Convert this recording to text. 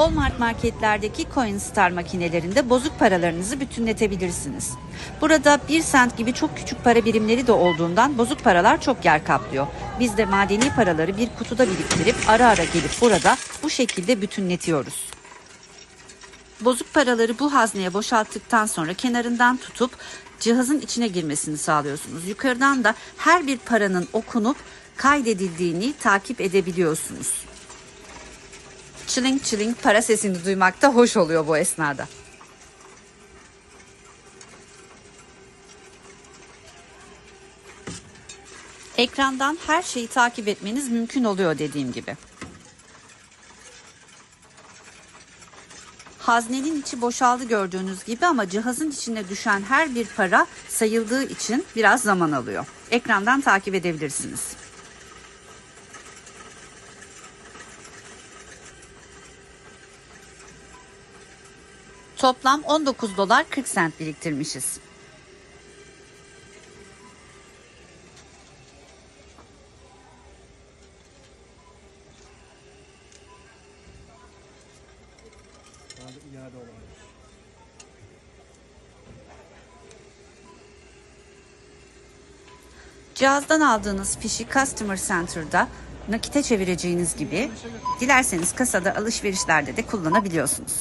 Walmart marketlerdeki Coinstar makinelerinde bozuk paralarınızı bütünletebilirsiniz. Burada 1 sent gibi çok küçük para birimleri de olduğundan bozuk paralar çok yer kaplıyor. Biz de madeni paraları bir kutuda biriktirip ara ara gelip burada bu şekilde bütünletiyoruz. Bozuk paraları bu hazneye boşalttıktan sonra kenarından tutup cihazın içine girmesini sağlıyorsunuz. Yukarıdan da her bir paranın okunup kaydedildiğini takip edebiliyorsunuz. Çiling çiling para sesini duymak da hoş oluyor bu esnada. Ekrandan her şeyi takip etmeniz mümkün oluyor dediğim gibi. Haznenin içi boşaldı gördüğünüz gibi ama cihazın içine düşen her bir para sayıldığı için biraz zaman alıyor. Ekrandan takip edebilirsiniz. Toplam 19 dolar 40 sent biriktirmişiz. Cihazdan aldığınız fişi Customer Center'da nakite çevireceğiniz gibi dilerseniz kasada alışverişlerde de kullanabiliyorsunuz.